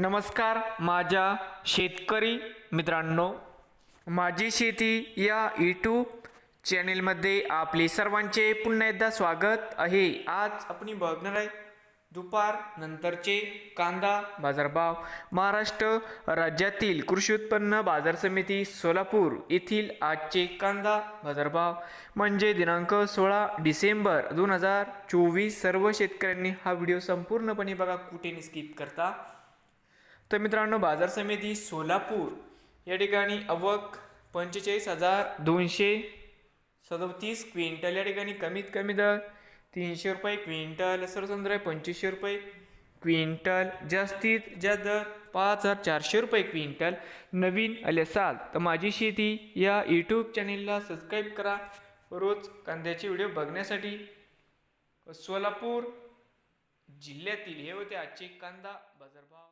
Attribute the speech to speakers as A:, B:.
A: नमस्कार माझ्या शेतकरी मित्रांनो. माझी शेती या यूट्यूब चॅनेलमध्ये आपले सर्वांचे पुन्हा एकदा स्वागत आहे. आज आपण बघणार आहे दुपार नंतरचे कांदा बाजारभाव. महाराष्ट्र राज्यातील कृषी उत्पन्न बाजार समिती सोलापूर येथील आजचे कांदा बाजारभाव. म्हणजे दिनांक सोळा डिसेंबर दोन हजार चोवीस सर्व शेतकऱ्यांनी हा व्हिडिओ संपूर्णपणे बघा. कुठे स्किप करता? तर मित्रांनो बाजार समिती सोलापूर या ठिकाणी अवक पंचेचाळीस हजार दोनशे सदोतीस क्विंटल या ठिकाणी कमीत कमी दर तीनशे रुपये क्विंटल सर्वसंद्र आहे पंचवीसशे रुपये क्विंटल जास्तीत जास्त दर पाच हजार चारशे रुपये क्विंटल. नवीन आले असाल तर माझी शेती या यूट्यूब चॅनेलला सबस्क्राईब करा. रोज कांद्याचे व्हिडिओ बघण्यासाठी सोलापूर जिल्ह्यातील हे होते आजचे कांदा बाजारभाव.